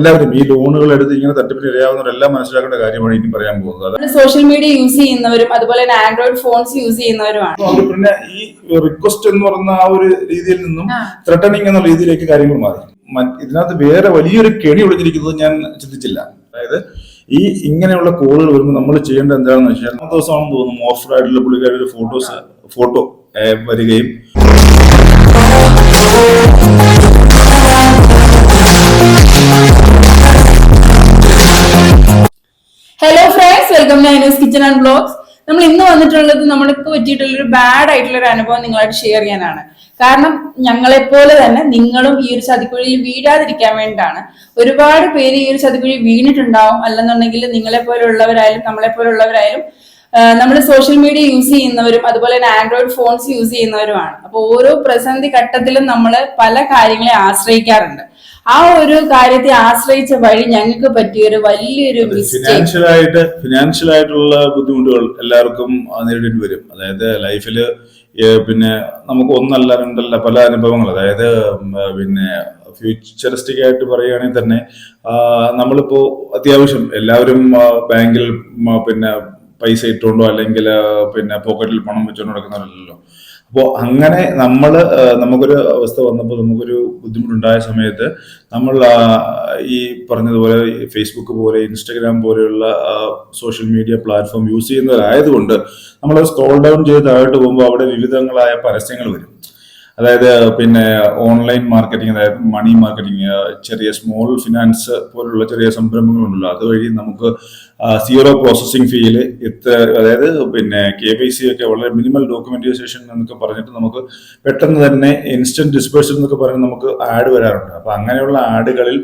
എല്ലാവരും ഈ ലോണുകൾ എടുത്ത് ഇങ്ങനെ തട്ടിപ്പിന് ഇരയാവുന്നവരെല്ലാം മനസ്സിലാക്കേണ്ട കാര്യമാണ് ഇനി പറയാൻ പോകുന്നത്. സോഷ്യൽ മീഡിയ യൂസ് ചെയ്യുന്നവരും അതുപോലെ തന്നെ ആൻഡ്രോയിഡ് ഫോൺസ് യൂസ് ചെയ്യുന്നവരുമാണ്. പിന്നെ ഈ റിക്വസ്റ്റ് എന്ന് പറയുന്ന ആ ഒരു രീതിയിൽ നിന്നും ത്രെട്ടണിങ് എന്ന രീതിയിലേക്ക് കാര്യങ്ങൾ മാറി. ഇതിനകത്ത് വേറെ വലിയൊരു കെണി ഒളിഞ്ഞിരിക്കുന്നത് ഞാൻ ചിന്തിച്ചില്ല. അതായത് ഈ ഇങ്ങനെയുള്ള കോളുകൾ വരുമ്പോൾ നമ്മൾ ചെയ്യേണ്ടത് എന്താണെന്ന് വെച്ചാൽ അന്നത്തെ ദിവസമാണെന്ന് തോന്നുന്നു ഓഫർ ആയിട്ടുള്ള പുള്ളിക്കാരുടെ ഒരു ഫോട്ടോസ് ഫോട്ടോ വരികയും hello friends welcome to Aino's kitchen and blogs നമ്മൾ ഇന്ന് വന്നിട്ടുള്ളത് നമ്മൾക്ക് പറ്റിയിട്ടുള്ള ഒരു ബാഡ് ആയിട്ടുള്ള ഒരു അനുഭവം നിങ്ങളായിട്ട് ഷെയർ ചെയ്യാനാണ്. കാരണം ഞങ്ങളെപ്പോലെ തന്നെ നിങ്ങളും ഈ ഒരു ചതിക്കുഴിയിൽ വീഴാതിരിക്കാൻ വേണ്ടിയിട്ടാണ്. ഒരുപാട് പേര് ഈ ഒരു ചതിക്കുഴി വീണിട്ടുണ്ടാവും. അല്ലെന്നുണ്ടെങ്കിൽ നിങ്ങളെ പോലുള്ളവരായാലും നമ്മളെ പോലുള്ളവരായാലും നമ്മൾ സോഷ്യൽ മീഡിയ യൂസ് ചെയ്യുന്നവരും അതുപോലെ തന്നെ ആൻഡ്രോയിഡ് ഫോൺസ് യൂസ് ചെയ്യുന്നവരുമാണ്. അപ്പോൾ ഓരോ പ്രതിസന്ധി ഘട്ടത്തിലും നമ്മൾ പല കാര്യങ്ങളെ ആശ്രയിക്കാറുണ്ട്. ആ ഒരു കാര്യത്തെ ആശ്രയിച്ച വഴി ഞങ്ങൾക്ക് പറ്റിയൊരു വലിയൊരു ഫിനാൻഷ്യലായിട്ട് ഫിനാൻഷ്യൽ ആയിട്ട് ഫിനാൻഷ്യൽ ആയിട്ടുള്ള ബുദ്ധിമുട്ടുകൾ എല്ലാവർക്കും നേരിടേണ്ടി വരും. അതായത് ലൈഫിൽ പിന്നെ നമുക്ക് ഒന്നല്ല രണ്ടല്ല പല അനുഭവങ്ങൾ. അതായത് പിന്നെ ഫ്യൂച്ചറിസ്റ്റിക് ആയിട്ട് പറയുകയാണെങ്കിൽ തന്നെ നമ്മളിപ്പോ അത്യാവശ്യം എല്ലാവരും ബാങ്കിൽ പിന്നെ പൈസ ഇട്ടുകൊണ്ടോ അല്ലെങ്കിൽ പിന്നെ പോക്കറ്റിൽ പണം വെച്ചുകൊണ്ടോ നടക്കുന്നവരല്ലോ അപ്പോൾ അങ്ങനെ നമ്മൾ നമുക്കൊരു അവസ്ഥ വന്നപ്പോൾ നമുക്കൊരു ബുദ്ധിമുട്ടുണ്ടായ സമയത്ത് നമ്മൾ ഈ പറഞ്ഞതുപോലെ ഫേസ്ബുക്ക് പോലെ ഇൻസ്റ്റഗ്രാം പോലെയുള്ള സോഷ്യൽ മീഡിയ പ്ലാറ്റ്ഫോം യൂസ് ചെയ്യുന്നവരായതുകൊണ്ട് നമ്മൾ സ്ക്രോൾ ഡൗൺ ചെയ്ത് താഴോട്ട് പോകുമ്പോൾ അവിടെ വിവിധങ്ങളായ പരസ്യങ്ങൾ വരും. അതായത് പിന്നെ ഓൺലൈൻ മാർക്കറ്റിംഗ് അതായത് മണി മാർക്കറ്റിംഗ് ചെറിയ സ്മോൾ ഫിനാൻസ് പോലുള്ള ചെറിയ സംരംഭങ്ങളുണ്ടല്ലോ. അതുവഴി നമുക്ക് സീറോ പ്രോസസ്സിംഗ് ഫീയിൽ ഇത്ര അതായത് പിന്നെ കെ വൈ സി ഒക്കെ വളരെ മിനിമൽ ഡോക്യുമെന്റേഷൻ എന്നൊക്കെ പറഞ്ഞിട്ട് നമുക്ക് പെട്ടെന്ന് തന്നെ ഇൻസ്റ്റന്റ് ഡിസ്പേഴ്സൽ എന്നൊക്കെ പറഞ്ഞ് നമുക്ക് ആഡ് വരാറുണ്ട്. അപ്പൊ അങ്ങനെയുള്ള ആഡുകളിൽ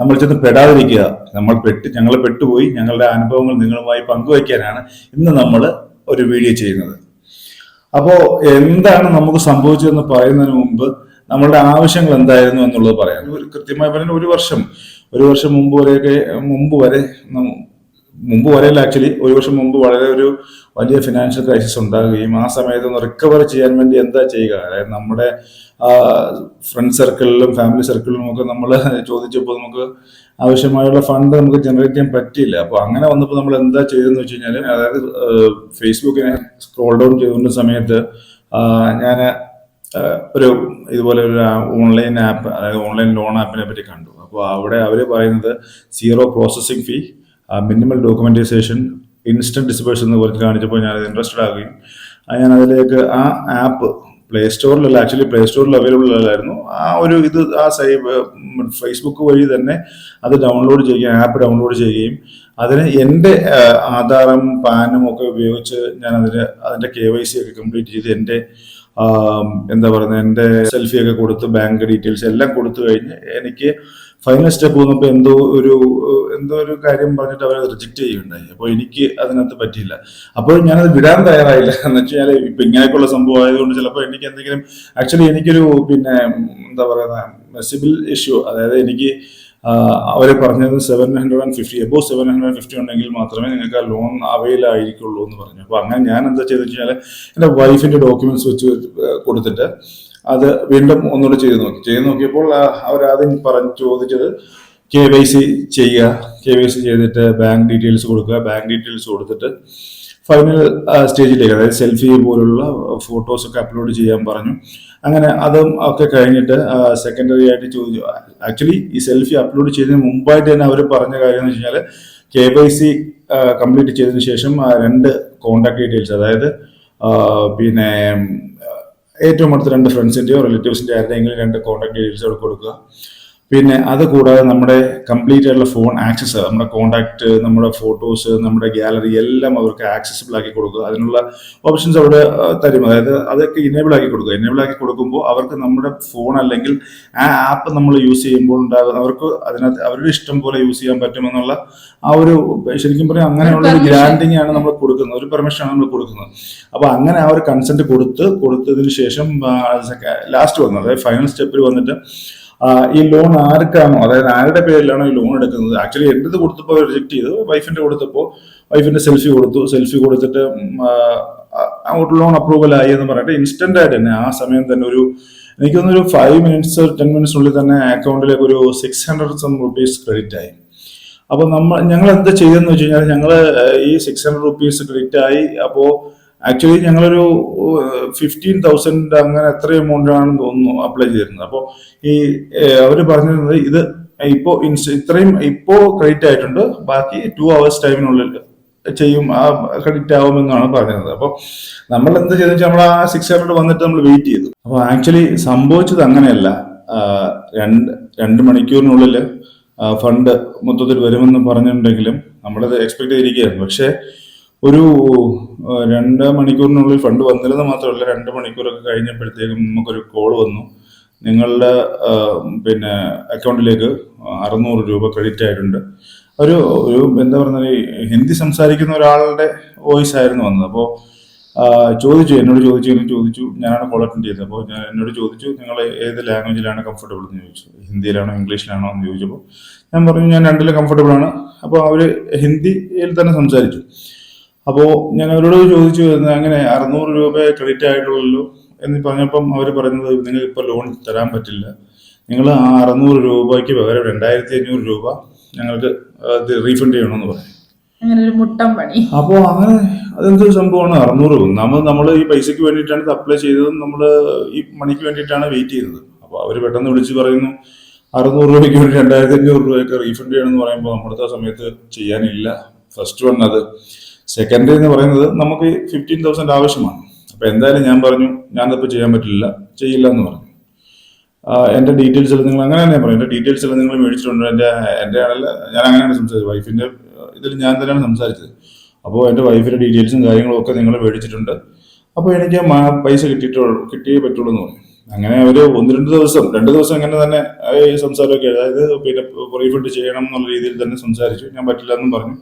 നമ്മൾ ചെന്ന് പെടാതിരിക്കുക. നമ്മൾ പെട്ട് ഞങ്ങൾ പെട്ടുപോയി ഞങ്ങളുടെ അനുഭവങ്ങൾ നിങ്ങളുമായി പങ്കുവയ്ക്കാനാണ് ഇന്ന് നമ്മൾ ഒരു വീഡിയോ ചെയ്യുന്നത്. അപ്പോൾ എന്താണ് നമുക്ക് സംഭവിച്ചതെന്ന് പറയുന്നതിന് മുമ്പ് നമ്മളുടെ ആവശ്യങ്ങൾ എന്തായിരുന്നു എന്നുള്ളത് പറയാം. ഒരു കൃത്യമായി പറഞ്ഞാൽ ഒരു വർഷം. ഒരു വർഷം മുമ്പ് വരെയൊക്കെ മുമ്പ് വരെ മുമ്പ് വരെയല്ല ആക്ച്വലി ഒരു വർഷം മുമ്പ് വളരെ ഒരു വലിയ ഫിനാൻഷ്യൽ ക്രൈസിസ് ഉണ്ടാകുകയും ആ സമയത്ത് ഒന്ന് റിക്കവർ ചെയ്യാൻ വേണ്ടി എന്താ ചെയ്യുക? അതായത് നമ്മുടെ ഫ്രണ്ട് സർക്കിളിലും ഫാമിലി സർക്കിളിലും ഒക്കെ നമ്മൾ ചോദിച്ചപ്പോൾ നമുക്ക് ആവശ്യമായുള്ള ഫണ്ട് നമുക്ക് ജനറേറ്റ് ചെയ്യാൻ പറ്റിയില്ല. അപ്പോൾ അങ്ങനെ വന്നപ്പോൾ നമ്മൾ എന്താ ചെയ്തതെന്ന് വെച്ച് കഴിഞ്ഞാൽ അതായത് ഫേസ്ബുക്കിനെ സ്ക്രോൾ ഡൗൺ ചെയ്തുകൊണ്ട സമയത്ത് ഞാൻ ഒരു ഇതുപോലെ ഒരു ഓൺലൈൻ ആപ്പ് അതായത് ഓൺലൈൻ ലോൺ ആപ്പിനെ പറ്റി കണ്ടു. അപ്പോൾ അവിടെ അവർ പറയുന്നത് zero processing fee minimal documentisation instant disperse എന്ന് പറഞ്ഞ് കാണിച്ചപ്പോൾ ഞാനത് ഇൻട്രസ്റ്റഡ് ആകുകയും ഞാൻ അതിലേക്ക് ആ ആപ്പ് പ്ലേ സ്റ്റോറിലല്ല ആക്ച്വലി പ്ലേ സ്റ്റോറിൽ അവൈലബിൾ അല്ലായിരുന്നു. ആ ഒരു ഇത് ആ സൈ ഫേസ്ബുക്ക് വഴി തന്നെ അത് ഡൗൺലോഡ് ചെയ്യുകയും ആപ്പ് ഡൗൺലോഡ് ചെയ്യുകയും അതിന് എന്റെ ആധാറും പാനും ഒക്കെ ഉപയോഗിച്ച് ഞാൻ അതിന് അതിന്റെ കെ വൈ സി ഒക്കെ കംപ്ലീറ്റ് ചെയ്ത് എന്റെ എന്താ പറയുന്നത് എന്റെ സെൽഫി ഒക്കെ കൊടുത്ത് ബാങ്ക് ഡീറ്റെയിൽസ് എല്ലാം കൊടുത്തു കഴിഞ്ഞ് എനിക്ക് ഫൈനൽ സ്റ്റെപ്പ് വന്നപ്പോൾ എന്തോ ഒരു എന്തോ ഒരു കാര്യം പറഞ്ഞിട്ട് അവരെ റിജക്റ്റ് ചെയ്യുകയുണ്ടായി. അപ്പോൾ എനിക്ക് അതിനകത്ത് പറ്റിയില്ല. അപ്പോൾ ഞാനത് വിടാൻ തയ്യാറായില്ല. എന്ന് വെച്ചാൽ ഇപ്പം ഇങ്ങനെയൊക്കെയുള്ള സംഭവം ആയതുകൊണ്ട് ചിലപ്പോൾ എനിക്ക് എന്തെങ്കിലും ആക്ച്വലി എനിക്കൊരു പിന്നെ എന്താ പറയുന്ന സിബിൽ ഇഷ്യൂ അതായത് എനിക്ക് അവർ പറഞ്ഞത് seven hundred and fifty above seven hundred fifty ഉണ്ടെങ്കിൽ മാത്രമേ നിങ്ങൾക്ക് ആ ലോൺ അവൈൽ ആയിരിക്കുള്ളൂ എന്ന് പറഞ്ഞു. അപ്പോൾ അങ്ങനെ ഞാൻ എന്താ ചെയ്തെന്ന് വെച്ചാൽ എന്റെ വൈഫിന്റെ ഡോക്യുമെന്റ്സ് വെച്ച് കൊടുത്തിട്ട് അത് വീണ്ടും ഒന്നുകൂടി ചെയ്ത് നോക്കി. ചെയ്ത് നോക്കിയപ്പോൾ അവരാദ്യം പറഞ്ഞ് ചോദിച്ചത് കെ വൈ സി ചെയ്യുക. കെ വൈ സി ചെയ്തിട്ട് ബാങ്ക് ഡീറ്റെയിൽസ് കൊടുക്കുക. ബാങ്ക് ഡീറ്റെയിൽസ് കൊടുത്തിട്ട് ഫൈനൽ സ്റ്റേജിലേക്ക് അതായത് സെൽഫി പോലുള്ള ഫോട്ടോസ് ഒക്കെ അപ്ലോഡ് ചെയ്യാൻ പറഞ്ഞു. അങ്ങനെ അതും ഒക്കെ കഴിഞ്ഞിട്ട് സെക്കൻഡറി ആയിട്ട് ചോദിച്ചു. ആക്ച്വലി ഈ സെൽഫി അപ്ലോഡ് ചെയ്തതിന് മുമ്പായിട്ട് തന്നെ അവർ പറഞ്ഞ കാര്യം എന്ന് വെച്ച് കഴിഞ്ഞാൽ കെ വൈ സി കംപ്ലീറ്റ് ചെയ്തതിന് ശേഷം രണ്ട് കോണ്ടാക്ട് ഡീറ്റെയിൽസ് അതായത് പിന്നെ ഏറ്റവും അടുത്ത രണ്ട് ഫ്രണ്ട്സിന്റെയോ റിലേറ്റീവ്സിന്റെ ആരുടെയെങ്കിലും രണ്ട് കോൺടാക്ട് ഡീറ്റെയിൽസ് അവിടെ കൊടുക്കുക. പിന്നെ അത് കൂടാതെ നമ്മുടെ കംപ്ലീറ്റ് ആയിട്ടുള്ള ഫോൺ ആക്സസ് നമ്മുടെ കോൺടാക്ട് നമ്മുടെ ഫോട്ടോസ് നമ്മുടെ ഗാലറി എല്ലാം അവർക്ക് ആക്സസിബിൾ ആക്കി കൊടുക്കുക. അതിനുള്ള ഓപ്ഷൻസ് അവിടെ തരും. അതായത് അതൊക്കെ ഇനേബിൾ ആക്കി കൊടുക്കുക. ഇനേബിൾ ആക്കി കൊടുക്കുമ്പോൾ അവർക്ക് നമ്മുടെ ഫോൺ അല്ലെങ്കിൽ ആ ആപ്പ് നമ്മൾ യൂസ് ചെയ്യുമ്പോൾ ഉണ്ടാകുന്ന അവർക്ക് അതിനകത്ത് അവരുടെ ഇഷ്ടം പോലെ യൂസ് ചെയ്യാൻ പറ്റുമെന്നുള്ള ആ ഒരു ശരിക്കും പറയാം അങ്ങനെയുള്ള ഒരു ഗ്രാൻഡിങ് ആണ് നമ്മൾ കൊടുക്കുന്നത്. ഒരു പെർമിഷൻ ആണ് നമ്മൾ കൊടുക്കുന്നത്. അപ്പോൾ അങ്ങനെ ആ ഒരു കൺസെന്റ് കൊടുത്ത് കൊടുത്തതിന് ശേഷം ലാസ്റ്റ് വന്നത് അതായത് ഫൈനൽ സ്റ്റെപ്പിൽ വന്നിട്ട് ഈ ലോൺ ആർക്കാണോ? അതായത് ആരുടെ പേരിലാണോ ഈ ലോൺ എടുക്കുന്നത്? ആക്ച്വലി എന്റെത് കൊടുത്തപ്പോൾ റിജക്ട് ചെയ്തു. വൈഫിന്റെ കൊടുത്തപ്പോൾ വൈഫിന്റെ സെൽഫി കൊടുത്തു. സെൽഫി കൊടുത്തിട്ട് അങ്ങോട്ട് ലോൺ അപ്രൂവൽ ആയി എന്ന് പറഞ്ഞിട്ട് ഇൻസ്റ്റന്റ് ആയിട്ട് തന്നെ ആ സമയം തന്നെ ഒരു എനിക്ക് തോന്നുന്നു ഒരു ഫൈവ് മിനിറ്റ്സ് ടെൻ മിനിറ്റ്സിനുള്ളിൽ തന്നെ അക്കൗണ്ടിലേക്ക് ഒരു six hundred some rupees credit ആയി. അപ്പോൾ നമ്മൾ ഞങ്ങൾ എന്താ ചെയ്തതെന്ന് വെച്ച് കഴിഞ്ഞാൽ ഞങ്ങൾ ഈ സിക്സ് ഹൺഡ്രഡ് റുപ്പീസ് ക്രെഡിറ്റ് ആയി. അപ്പോൾ ആക്ച്വലി ഞങ്ങളൊരു ഫിഫ്റ്റീൻ തൗസൻഡ് അങ്ങനെ എത്ര എമൗണ്ട് ആണെന്ന് തോന്നുന്നു അപ്ലൈ ചെയ്തിരുന്നത്. അപ്പോൾ ഈ അവർ പറഞ്ഞിരുന്നത് ഇത് ഇപ്പോൾ ഇൻസ് ഇത്രയും ഇപ്പോൾ ക്രെഡിറ്റ് ആയിട്ടുണ്ട്. ബാക്കി ടു അവേഴ്സ് ടൈമിനുള്ളിൽ ചെയ്യും ആ ക്രെഡിറ്റ് ആവുമെന്നാണ് പറഞ്ഞത് അപ്പോൾ നമ്മൾ എന്ത് ചെയ്തെന്ന് വെച്ചാൽ നമ്മൾ ആ സിക്സ് ഹൺഡ്രഡ് വന്നിട്ട് നമ്മൾ വെയിറ്റ് ചെയ്തു. അപ്പോൾ ആക്ച്വലി സംഭവിച്ചത് അങ്ങനെയല്ല. രണ്ട് രണ്ട് മണിക്കൂറിനുള്ളിൽ ഫണ്ട് മൊത്തത്തിൽ വരുമെന്ന് പറഞ്ഞിട്ടുണ്ടെങ്കിലും നമ്മളത് എക്സ്പെക്ട് ചെയ്തിരിക്കുകയായിരുന്നു. പക്ഷേ ഒരു രണ്ട് മണിക്കൂറിനുള്ളിൽ ഫണ്ട് വന്നില്ലെന്ന് മാത്രമല്ല രണ്ട് മണിക്കൂറൊക്കെ കഴിഞ്ഞപ്പോഴത്തേക്കും നമുക്കൊരു കോൾ വന്നു. നിങ്ങളുടെ പിന്നെ അക്കൗണ്ടിലേക്ക് അറുന്നൂറ് രൂപ ക്രെഡിറ്റ് ആയിട്ടുണ്ട്. ഒരു ഒരു എന്താ പറഞ്ഞാൽ ഹിന്ദി സംസാരിക്കുന്ന ഒരാളുടെ വോയിസ് ആയിരുന്നു വന്നത്. അപ്പോൾ ചോദിച്ചു എന്നോട് ചോദിച്ചു എന്ന് ചോദിച്ചു ഞാനാണ് കോൾ അറ്റൻഡ് ചെയ്തത്. അപ്പോൾ ഞാൻ എന്നോട് ചോദിച്ചു നിങ്ങൾ ഏത് ലാംഗ്വേജിലാണ് കംഫർട്ടബിൾ എന്ന് ചോദിച്ചു. ഹിന്ദിയിലാണോ ഇംഗ്ലീഷിലാണോ എന്ന് ചോദിച്ചപ്പോൾ ഞാൻ പറഞ്ഞു ഞാൻ രണ്ടിലും കംഫർട്ടബിൾ ആണ്. അപ്പോൾ അവർ ഹിന്ദിയിൽ തന്നെ സംസാരിച്ചു. അപ്പോൾ ഞാൻ അവരോട് ചോദിച്ചു വരുന്നത് അങ്ങനെ അറുന്നൂറ് രൂപ ക്രെഡിറ്റ് ആയിട്ടുള്ളൂ എന്ന് പറഞ്ഞപ്പം അവർ പറയുന്നത് നിങ്ങൾക്ക് ഇപ്പോൾ ലോൺ തരാൻ പറ്റില്ല. നിങ്ങൾ ആ അറുന്നൂറ് രൂപയ്ക്ക് പകരം രണ്ടായിരത്തി അഞ്ഞൂറ് രൂപ ഞങ്ങൾക്ക് റീഫണ്ട് ചെയ്യണമെന്ന് പറഞ്ഞു. അങ്ങനെ ഒരു മുട്ടം പണി. അപ്പോൾ അങ്ങനെ അതെന്തൊരു സംഭവമാണ്? അറുന്നൂറ്. നമ്മൾ നമ്മൾ ഈ പൈസയ്ക്ക് വേണ്ടിയിട്ടാണ് ഇത് അപ്ലൈ ചെയ്തതും നമ്മൾ ഈ മണിക്ക് വേണ്ടിയിട്ടാണ് വെയിറ്റ് ചെയ്തത്. അപ്പോൾ അവർ പെട്ടെന്ന് വിളിച്ച് പറയുന്നു അറുന്നൂറ് രൂപയ്ക്ക് വേണ്ടി രണ്ടായിരത്തി അഞ്ഞൂറ് രൂപയൊക്കെ റീഫണ്ട് ചെയ്യണമെന്ന് പറയുമ്പോൾ നമ്മുടെ ആ സമയത്ത് ചെയ്യാനില്ല. ഫസ്റ്റ് വൺ അത് സെക്കൻഡ് എന്ന് പറയുന്നത് നമുക്ക് ഫിഫ്റ്റീൻ തൗസൻഡ് ആവശ്യമാണ്. അപ്പോൾ എന്തായാലും ഞാൻ പറഞ്ഞു ഞാനതിപ്പോൾ ചെയ്യാൻ പറ്റില്ല ചെയ്യില്ല എന്ന് പറഞ്ഞു എന്റെ ഡീറ്റെയിൽസ് എല്ലാം നിങ്ങൾ അങ്ങനെ തന്നെ പറയും. ഡീറ്റെയിൽസ് എല്ലാം നിങ്ങൾ മേടിച്ചിട്ടുണ്ട്. എന്റെ എന്റെ ആണല്ല ഞാൻ അങ്ങനെയാണ് സംസാരിച്ചത്. വൈഫിന്റെ ഇതിൽ ഞാൻ തന്നെയാണ് സംസാരിച്ചത്. അപ്പോൾ എന്റെ വൈഫിന്റെ ഡീറ്റെയിൽസും കാര്യങ്ങളും ഒക്കെ നിങ്ങൾ മേടിച്ചിട്ടുണ്ട്. അപ്പോൾ എനിക്ക് പൈസ കിട്ടിയിട്ടുള്ളൂ കിട്ടിയേ പറ്റുള്ളൂ എന്ന് പറഞ്ഞു. അങ്ങനെ അവർ ഒന്ന് രണ്ട് ദിവസം രണ്ട് ദിവസം അങ്ങനെ തന്നെ സംസാരമൊക്കെ അതായത് പിന്നെ റീഫണ്ട് ചെയ്യണം എന്നുള്ള രീതിയിൽ തന്നെ സംസാരിച്ചു. ഞാൻ പറ്റില്ല എന്നും പറഞ്ഞു.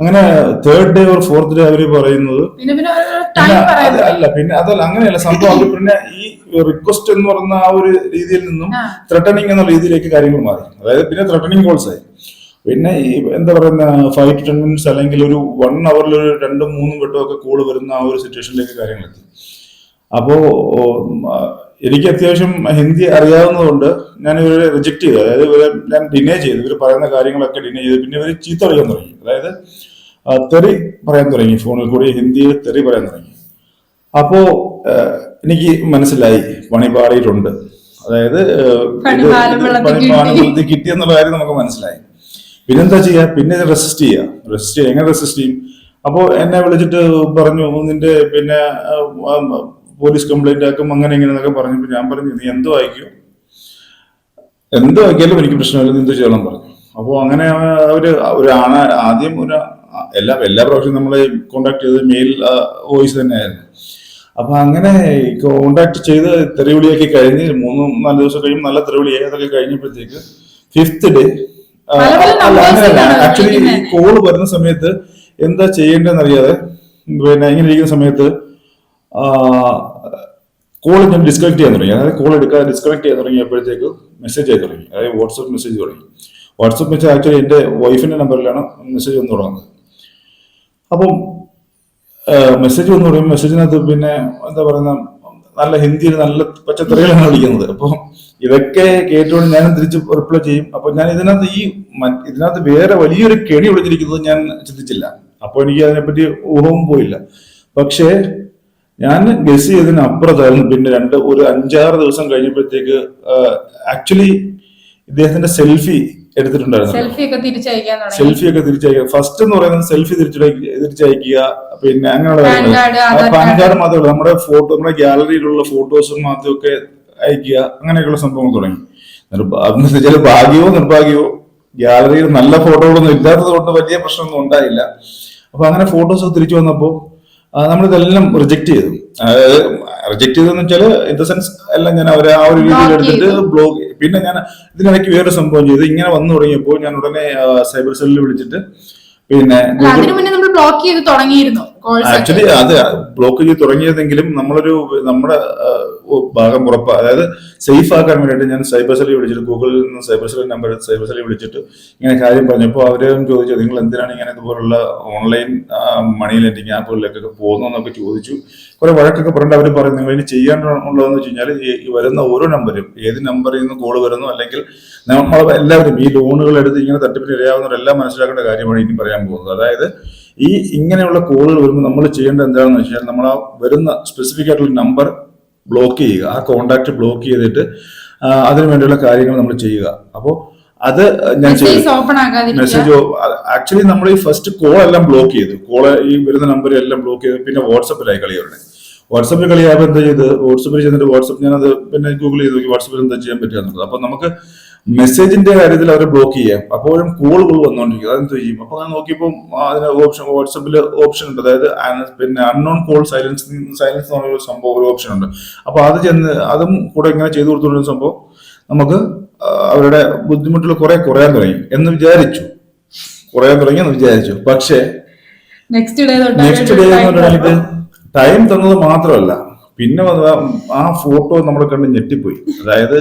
അങ്ങനെ third day or fourth day അവർ പറയുന്നത്. അല്ല പിന്നെ അതല്ല അങ്ങനെയല്ല സംഭവം അവർ പിന്നെ ഈ റിക്വസ്റ്റ് എന്ന് പറയുന്ന ആ ഒരു രീതിയിൽ നിന്നും. ത്രട്ടണിങ് എന്ന രീതിയിലേക്ക് കാര്യങ്ങൾ മാറി. അതായത് പിന്നെ ത്രട്ടണിങ് കോൾസ് ആയി. പിന്നെ ഈ എന്താ പറയുന്ന ഫൈവ് ടു ടെൻ മിനിറ്റ്സ് അല്ലെങ്കിൽ ഒരു വൺ അവറിൽ ഒരു രണ്ടും മൂന്നും വട്ടം ഒക്കെ കോൾ വരുന്ന ആ ഒരു സിറ്റുവേഷനിലേക്ക് കാര്യങ്ങൾ എത്തി. അപ്പോ എനിക്ക് അത്യാവശ്യം ഹിന്ദി അറിയാവുന്നതുകൊണ്ട് ഞാൻ ഇവരെ റിജക്ട് ചെയ്തു. അതായത് ഇവരെ ഞാൻ ഡിനേ ചെയ്തു. ഇവർ പറയുന്ന കാര്യങ്ങളൊക്കെ ഡിനേ ചെയ്തു. പിന്നെ ഇവർ ചീത്ത പറയാൻ തുടങ്ങി. അതായത് തെറി പറയാൻ തുടങ്ങി. ഫോണിൽ കൂടി ഹിന്ദിയിൽ തെറി പറയാൻ തുടങ്ങി. അപ്പോ എനിക്ക് മനസ്സിലായി പണി പാടിയിട്ടുണ്ട്. അതായത് ആ, ഇത് പണിപാലം വെള്ളത്തിൽ പണി കിട്ടി. എന്നുള്ള കാര്യം നമുക്ക് മനസ്സിലായി. പിന്നെന്താ ചെയ്യാ? പിന്നെ റെസിസ്റ്റ് ചെയ്യാ. റെസിസ്റ്റ് ചെയ്യുക എങ്ങനെ റെസിസ്റ്റ് ചെയ്യും? അപ്പോ എന്നെ വിളിച്ചിട്ട് പറഞ്ഞു നിന്റെ പിന്നെ പോലീസ് കംപ്ലൈന്റ് ആക്കും അങ്ങനെ ഇങ്ങനെ എന്നൊക്കെ പറഞ്ഞപ്പോൾ ഞാൻ പറഞ്ഞു നീ എന്തോ അയക്കോ എന്തോ ആക്കിയാലും എനിക്ക് പ്രശ്നമില്ല. നീ എന്തോ ചെയ്യണം പറഞ്ഞു. അപ്പോ അങ്ങനെ അവർ ഒരു ആണ ആദ്യം ഒരു എല്ലാ എല്ലാ പ്രാവശ്യവും നമ്മൾ കോണ്ടാക്ട് ചെയ്തത് മെയിൽ വോയിസ് തന്നെയായിരുന്നു. അപ്പൊ അങ്ങനെ കോണ്ടാക്ട് ചെയ്ത് തെറിവിളിയൊക്കെ കഴിഞ്ഞ് മൂന്ന് നാല് ദിവസം കഴിയുമ്പോൾ നല്ല തെറിവിളിയായി. അതൊക്കെ കഴിഞ്ഞപ്പോഴത്തേക്ക് fifth day actually call call വരുന്ന സമയത്ത് എന്താ ചെയ്യേണ്ടതെന്ന് അറിയാതെ പിന്നെ ഇങ്ങനെ ഇരിക്കുന്ന സമയത്ത് കോൾ ഞാൻ ഡിസ്കണക്ട് ചെയ്യാൻ തുടങ്ങി. അതായത് കോൾ എടുക്കാതെ ഡിസ്കണക്ട് ചെയ്യാൻ തുടങ്ങിയപ്പോഴത്തേക്ക് മെസ്സേജ് ആയി തുടങ്ങി. അതായത് വാട്സപ്പ് മെസ്സേജ് തുടങ്ങി. വാട്സപ്പ് മെസ്സേജ് ആക്ച്വലി എന്റെ വൈഫിന്റെ നമ്പറിലാണ് മെസ്സേജ് വന്ന് തുടങ്ങുന്നത്. അപ്പം മെസ്സേജ് വന്നു പറയും മെസ്സേജിനകത്ത് പിന്നെ എന്താ പറയുന്ന നല്ല ഹിന്ദിയിൽ നല്ല പച്ചത്തറികളാണ് വിളിക്കുന്നത്. അപ്പോൾ ഇതൊക്കെ കേട്ടുകൊണ്ട് ഞാൻ തിരിച്ച് റിപ്ലൈ ചെയ്യും. അപ്പൊ ഞാൻ ഇതിനകത്ത് ഈ ഇതിനകത്ത് വേറെ വലിയൊരു കെണി വിളിച്ചിരിക്കുന്നത് ഞാൻ ചിന്തിച്ചില്ല. അപ്പോൾ എനിക്ക് അതിനെപ്പറ്റി ഊഹവും പോയില്ല. പക്ഷേ ഞാൻ ഗസ് ചെയ്തതിന് അപ്പുറത്തായിരുന്നു പിന്നെ രണ്ട് ഒരു അഞ്ചാറ് ദിവസം കഴിഞ്ഞപ്പോഴത്തേക്ക് ആക്ച്വലി ഇദ്ദേഹത്തിന്റെ സെൽഫി എടുത്തിട്ടുണ്ടായിരുന്നു. സെൽഫി ഒക്കെ തിരിച്ചയക്കാൻ തുടങ്ങി. സെൽഫി ഒക്കെ തിരിച്ചയക്കുക. ഫസ്റ്റ് എന്ന് പറയുന്നത് സെൽഫി തിരിച്ചയക്കുക പിന്നെ അങ്ങനെയുള്ള പാൻ കാര്യങ്ങൾ കാർഡ്, പാൻ മാത്രമല്ല നമ്മുടെ ഫോട്ടോ നമ്മുടെ ഗ്യാലറിയിലുള്ള ഫോട്ടോസും മാത്രമൊക്കെ അയക്കുക അങ്ങനെയൊക്കെയുള്ള സംഭവങ്ങൾ തുടങ്ങി. നിർഭാഗ്യം അതെന്ന് വെച്ചാൽ ഭാഗ്യമോ നിർഭാഗ്യമോ ഗ്യാലറിയിൽ നല്ല ഫോട്ടോകളൊന്നും ഇല്ലാത്തത് കൊണ്ട് വലിയ പ്രശ്നമൊന്നും ഉണ്ടായില്ല. അപ്പൊ അങ്ങനെ ഫോട്ടോസ് തിരിച്ചു വന്നപ്പോൾ നമ്മളിതെല്ലാം റിജക്ട് ചെയ്തു. റിജക്ട് ചെയ്തെന്ന് വെച്ചാൽ ഇൻ ദ സെൻസ് എല്ലാം ഞാൻ അവരെ ആ ഒരു രീതിയിൽ എടുത്തിട്ട് ബ്ലോഗ് പിന്നെ ഞാൻ ഇതിനിടയ്ക്ക് വേറൊരു സംഭവം ചെയ്തു. ഇങ്ങനെ വന്നു തുടങ്ങിയപ്പോൾ ഞാൻ ഉടനെ സൈബർ സെല്ലിൽ വിളിച്ചിട്ട് പിന്നെ ബ്ലോക്ക് ചെയ്ത് തുടങ്ങിയിരുന്നു ആക്ച്വലി അത് ബ്ലോക്ക് ചെയ്ത് തുടങ്ങിയതെങ്കിലും നമ്മളൊരു നമ്മുടെ ഭാഗം ഉറപ്പ്. അതായത് സേഫ് ആക്കാൻ വേണ്ടിയിട്ട് ഞാൻ സൈബർ സെല്ലിൽ വിളിച്ചിട്ട് ഗൂഗിളിൽ നിന്ന് സൈബർ സെല്ലിൽ നമ്പർ സൈബർ സെല്ലിൽ വിളിച്ചിട്ട് ഇങ്ങനെ കാര്യം പറഞ്ഞപ്പോൾ അവരും ചോദിച്ചു നിങ്ങൾ എന്തിനാണ് ഇങ്ങനെ ഇതുപോലുള്ള ഓൺലൈൻ മണി ലെൻഡിങ് ആപ്പുകളിലേക്കൊക്കെ പോകുന്നതെന്നൊക്കെ ചോദിച്ചു. കുറെ വഴക്കൊക്കെ പറഞ്ഞിട്ട് അവർ പറയും നിങ്ങൾ ഇനി ചെയ്യാനുള്ളതെന്ന് വെച്ച് കഴിഞ്ഞാൽ ഈ വരുന്ന ഓരോ നമ്പരും ഏത് നമ്പറിൽ നിന്ന് കോൾ വരുന്നു അല്ലെങ്കിൽ നമ്മൾ എല്ലാവരും ഈ ലോണുകൾ എടുത്ത് ഇങ്ങനെ തട്ടിപ്പിന് ഇരയാവുന്നവരെല്ലാം മനസ്സിലാക്കേണ്ട കാര്യമാണ് ഇനി പറയാൻ പോകുന്നത്. അതായത് ഈ ഇങ്ങനെയുള്ള കോളുകൾ വരുമ്പോൾ നമ്മൾ ചെയ്യേണ്ടത് എന്താണെന്ന് വെച്ചാൽ നമ്മൾ ആ വരുന്ന സ്പെസിഫിക് ആയിട്ടുള്ള നമ്പർ ബ്ലോക്ക് ചെയ്യുക. ആ കോണ്ടാക്ട് ബ്ലോക്ക് ചെയ്തിട്ട് അതിനു വേണ്ടിയുള്ള കാര്യങ്ങൾ നമ്മൾ ചെയ്യുക. അപ്പോൾ അത് ഞാൻ മെസ്സേജ് ആക്ച്വലി നമ്മൾ ഈ ഫസ്റ്റ് കോൾ എല്ലാം ബ്ലോക്ക് ചെയ്തു. കോൾ ഈ വരുന്ന നമ്പർ എല്ലാം ബ്ലോക്ക് ചെയ്തു. പിന്നെ വാട്സപ്പിലായി കളിയവരുടെ വാട്സപ്പിൽ കളിയാകുമ്പോൾ എന്താ ചെയ്ത്? വാട്സപ്പിൽ ചെന്നിട്ട് വാട്സപ്പ് ഞാനത് പിന്നെ ഗൂഗിൾ ചെയ്ത് നോക്കി വാട്സപ്പിൽ എന്താ ചെയ്യാൻ പറ്റുക എന്നുള്ളത്. അപ്പൊ നമുക്ക് മെസ്സേജിന്റെ കാര്യത്തിൽ അവരെ ബ്ലോക്ക് ചെയ്യാം. അപ്പോഴും കോളുകൾ വന്നുകൊണ്ടിരിക്കും അതെന്ത് ചെയ്യും? അപ്പൊ ഞാൻ നോക്കിയപ്പോൾ അതിന് ഓപ്ഷൻ വാട്സപ്പിൽ ഓപ്ഷൻ ഉണ്ട്. അതായത് പിന്നെ അൺനോൺ കോൾ സൈലൻസ് സൈലൻസ് എന്ന് ഒരു സംഭവം ഒരു ഓപ്ഷൻ ഉണ്ട്. അപ്പൊ അത് ചെന്ന് അതും കൂടെ ഇങ്ങനെ ചെയ്തു കൊടുത്തുകൊണ്ടിരുന്ന സംഭവം നമുക്ക് അവരുടെ ബുദ്ധിമുട്ടുകൾ കുറെ കുറയാൻ തുടങ്ങി എന്ന് വിചാരിച്ചു. കുറയാൻ തുടങ്ങി എന്ന് വിചാരിച്ചു. പക്ഷേ നെക്സ്റ്റ് ഡേ നെക്സ്റ്റ് ഡേ എന്ന് പറഞ്ഞാൽ ടൈം തന്നത് മാത്രമല്ല. പിന്നെ ആ ഫോട്ടോ നമ്മളെ കണ്ട് ഞെട്ടിപ്പോയി. അതായത്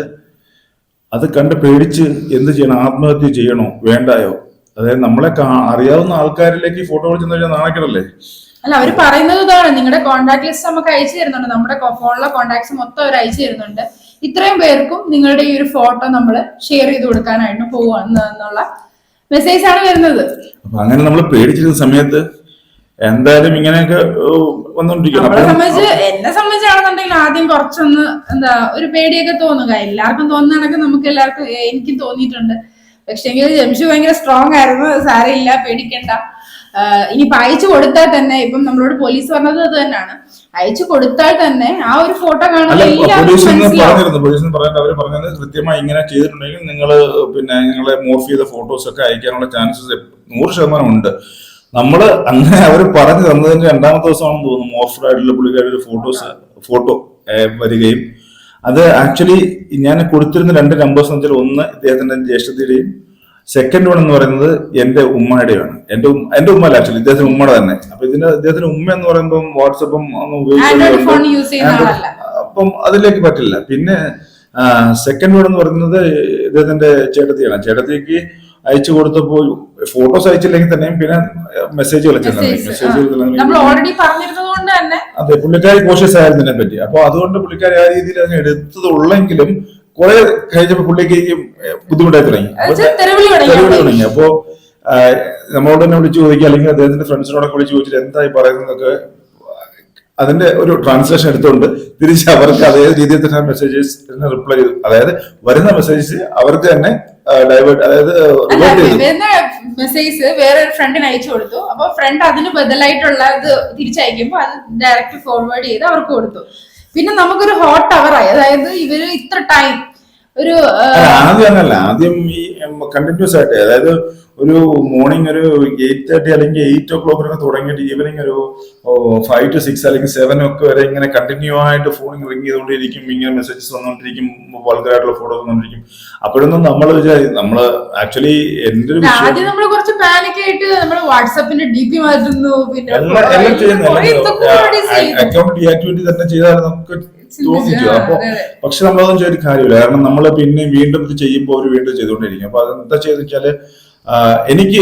അത് കണ്ട് പേടിച്ച് എന്ത് ചെയ്യണം? ആത്മഹത്യ ചെയ്യണോ? വേണ്ടായോ? അതായത് നമ്മളെ അറിയാവുന്ന ആൾക്കാരിലേക്ക് ഈ ഫോട്ടോ വിളിച്ചു കഴിഞ്ഞാൽ നാണക്കേടല്ലേ? അല്ല അവർ പറയുന്നത് ഇതാണ്. നിങ്ങളുടെ കോൺടാക്ട് ലിസ്റ്റ് നമുക്ക് അയച്ചു തരുന്നുണ്ട്. നമ്മുടെ ഫോണിലെ കോൺടാക്ട്സ് മൊത്തം അവർ അയച്ചു തരുന്നുണ്ട്. ഇത്രയും പേർക്കും നിങ്ങളുടെ ഈ ഒരു ഫോട്ടോ നമ്മൾ ഷെയർ ചെയ്ത് കൊടുക്കാനായിട്ട് പോവാന്നുള്ള എന്നുള്ള മെസ്സേജ് ആണ് വരുന്നത്. അപ്പൊ അങ്ങനെ നമ്മൾ പേടിച്ചിരുന്ന സമയത്ത് എന്തായാലും ഇങ്ങനെയൊക്കെ നമ്മളെ സംബന്ധിച്ച് എന്നെ സംബന്ധിച്ചാണെന്നുണ്ടെങ്കിൽ ആദ്യം കുറച്ചൊന്ന് എന്താ ഒരു പേടിയൊക്കെ തോന്നുക. എല്ലാവർക്കും തോന്നുന്ന കണക്ക് നമുക്ക് എല്ലാവർക്കും എനിക്കും തോന്നിയിട്ടുണ്ട്. പക്ഷെങ്കിൽ ജംഷു ഭയങ്കര സ്ട്രോങ് ആയിരുന്നു. സാരമില്ല പേടിക്കണ്ട. ഇനി അയച്ചു കൊടുത്താൽ തന്നെ ഇപ്പം നമ്മളോട് പോലീസ് പറഞ്ഞത് അത് തന്നെയാണ്. അയച്ചു കൊടുത്താൽ തന്നെ ആ ഒരു ഫോട്ടോ കാണുമ്പോൾ പറഞ്ഞിരുന്നു. പറഞ്ഞിട്ട് അവർ പറഞ്ഞത് കൃത്യമായി ഇങ്ങനെ ചെയ്തിട്ടുണ്ടെങ്കിൽ നിങ്ങൾ പിന്നെ നിങ്ങളെ മോർഫ് ചെയ്ത ഫോട്ടോസ് ഒക്കെ അയക്കാനുള്ള ചാൻസസ് നൂറ് ശതമാനം ഉണ്ട്. നമ്മൾ അങ്ങനെ അവർ പറഞ്ഞു തന്നതിന്റെ രണ്ടാമത്തെ ദിവസമാണെന്ന് തോന്നുന്നു. മോർഫഡ് ആയിട്ടുള്ള പുള്ളിക്കാരുടെ ഫോട്ടോസ് ഫോട്ടോ വരികയും. അത് ആക്ച്വലി ഞാൻ കൊടുത്തിരുന്ന രണ്ട് നമ്പേഴ്സ് എന്ന് വെച്ചാൽ ഒന്ന് ഇദ്ദേഹത്തിന്റെ ജ്യേഷ്ഠത്തിയുടെയും സെക്കൻഡ് വൺ എന്ന് പറയുന്നത് എന്റെ ഉമ്മയുടെയാണ് എന്റെ ഉമ്മ എന്റെ ഉമ്മ അല്ല ആക്ച്വലി ഇദ്ദേഹത്തിന്റെ ഉമ്മയുടെ തന്നെ. അപ്പൊ ഇതിന്റെ ഇദ്ദേഹത്തിന്റെ ഉമ്മ എന്ന് പറയുമ്പോൾ വാട്സപ്പും ഒന്നും ഉപയോഗിക്കുന്നുണ്ട് അപ്പം അതിലേക്ക് പറ്റില്ല. പിന്നെ സെക്കൻഡ് വേർഡ് എന്ന് പറയുന്നത് ഇദ്ദേഹത്തിന്റെ ചേട്ടത്തിയാണ്. ചേട്ടത്തിക്ക് അയച്ചു കൊടുത്തപ്പോൾ ഫോട്ടോസ് അയച്ചില്ലെങ്കിൽ തന്നെയും പിന്നെ മെസ്സേജുകൾ മെസ്സേജ് നമ്മൾ ഓൾറെഡി തന്നെ അതെ പുള്ളിക്കാരി കോഷ്യസ് ആയിരുന്നു ഇതിനെ പറ്റി. അപ്പൊ അതുകൊണ്ട് പുള്ളിക്കാരി ആ രീതിയിൽ അങ്ങ് എടുത്തതുള്ളെങ്കിലും കുറെ കഴിഞ്ഞപ്പോ പുള്ളിക്ക് ബുദ്ധിമുട്ടായി തുടങ്ങി. തെരുവിളി. തുടങ്ങി. അപ്പോ നമ്മളോട് തന്നെ വിളിച്ചു ചോദിക്കുക അല്ലെങ്കിൽ അദ്ദേഹത്തിന്റെ ഫ്രണ്ട്സിനോടൊക്കെ വിളിച്ചു ചോദിച്ചിട്ട് എന്തായി പറയുന്നതൊക്കെ അതിന്റെ ഒരു ട്രാൻസ്ലേഷൻ എടുത്തുകൊണ്ട് തിരിച്ച് അവർക്ക് അതേ രീതിയിൽ തന്നെ മെസ്സേജസ് റിപ്ലൈ ചെയ്തു. അതായത് വരുന്ന മെസ്സേജസ് അവർക്ക് തന്നെ ഡൈവേർട്ട് അതായത് റിവേർട്ട് ചെയ്തു. മെസ്സേജ് വേറെ ഒരു ഫ്രണ്ടിന് അയച്ചു കൊടുത്തു. അപ്പൊ ഫ്രണ്ട് അതിന് ബദലായിട്ടുള്ള ഇത് തിരിച്ചയക്കുമ്പോ അത് ഡയറക്റ്റ് ഫോർവേഡ് ചെയ്ത് അവർക്ക് കൊടുത്തു. പിന്നെ നമുക്കൊരു ഹോട്ട് അവർ ആയി. അതായത് ഇവർ ഇത്ര ടൈം ഒരു ആദ്യം അങ്ങനല്ല. ആദ്യം ഈ കണ്ടിന്യൂസ് ആയിട്ട് അതായത് ഒരു മോർണിംഗ് ഒരു എയ്റ്റ് തേർട്ടി അല്ലെങ്കിൽ എയ്റ്റ് ഓ ക്ലോക്ക് ഒക്കെ തുടങ്ങിയിട്ട് ഈവനിങ് ഒരു ഫൈവ് ടു സിക്സ് അല്ലെങ്കിൽ സെവൻ ഒക്കെ വരെ ഇങ്ങനെ കണ്ടിന്യൂ ആയിട്ട് ഫോൺ റിങ് ചെയ്തുകൊണ്ടിരിക്കും ഇങ്ങനെ മെസ്സേജസ് വന്നുകൊണ്ടിരിക്കും വൾഗറായിട്ടുള്ള ഫോട്ടോ വന്നുകൊണ്ടിരിക്കും. അപ്പോഴൊന്നും നമ്മൾ നമ്മൾ ആക്ച്വലി എന്റെ ഒരു ആദ്യം നമ്മൾ കുറച്ച് പാനിക് ആയിട്ട് നമ്മൾ വാട്സാപ്പിന്റെ ഡി പി മാറ്റുന്നു പിന്നെ എല്ലാം ചെയ്യുന്നു. അക്കൗണ്ട് ഡീആക്ടിവേറ്റ് തന്നെ ചെയ്താലും നമുക്ക് തോന്നിച്ചു അപ്പൊ. പക്ഷെ നമ്മളതൊന്നും ചെയ്യൊരു കാര്യമില്ല. കാരണം നമ്മൾ പിന്നെ വീണ്ടും ഇത് ചെയ്യുമ്പോൾ അവർ വീണ്ടും ചെയ്തുകൊണ്ടിരിക്കും അപ്പൊ അതെന്താ ചെയ്തെന്ന് വെച്ചാൽ എനിക്ക്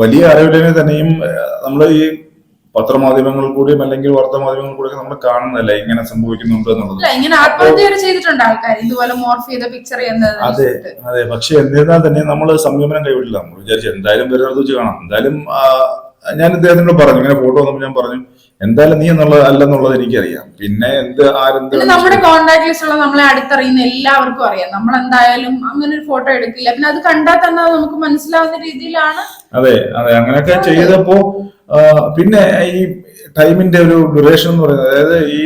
വലിയ അറിവില്ലെങ്കിൽ തന്നെയും നമ്മൾ ഈ പത്രമാധ്യമങ്ങൾ കൂടിയും അല്ലെങ്കിൽ വാർത്താമാധ്യമങ്ങളിൽ കൂടിയൊക്കെ നമ്മൾ കാണുന്നില്ല ഇങ്ങനെ സംഭവിക്കുന്നുണ്ട് എന്നുള്ളത്. അതെ അതെ. പക്ഷെ എന്നിരുന്നാൽ തന്നെ നമ്മൾ സംയമനം കൈവിട്ടില്ല നമ്മൾ വിചാരിച്ചു എന്തായാലും വരുന്നത് വെച്ച് കാണാം. എന്തായാലും ഞാൻ ഇദ്ദേഹത്തിനോട് പറഞ്ഞു. ഇങ്ങനെ ഫോട്ടോ വന്നപ്പോൾ ഞാൻ പറഞ്ഞു എന്തായാലും നീ എന്നുള്ളത് അല്ലെന്നുള്ളത് എനിക്കറിയാം. പിന്നെ എന്ത് ആരെന്താ നമ്മുടെ കോണ്ടാക്ട് ലിസ്റ്റുള്ള നമ്മളെ അടുത്തറിയുന്ന എല്ലാവർക്കും അറിയാം. നമ്മൾ എന്തായാലും അങ്ങനെ ഒരു ഫോട്ടോ എടുക്കില്ല. പിന്നെ അത് കണ്ടാൽ തന്നെ നമുക്ക് മനസ്സിലാവുന്ന രീതിയിലാണ്. അതെ അതെ അങ്ങനെയൊക്കെ ചെയ്തപ്പോ പിന്നെ ഈ ടൈമിന്റെ ഒരു ഡ്യൂറേഷൻ എന്ന് പറയുന്നത് അതായത് ഈ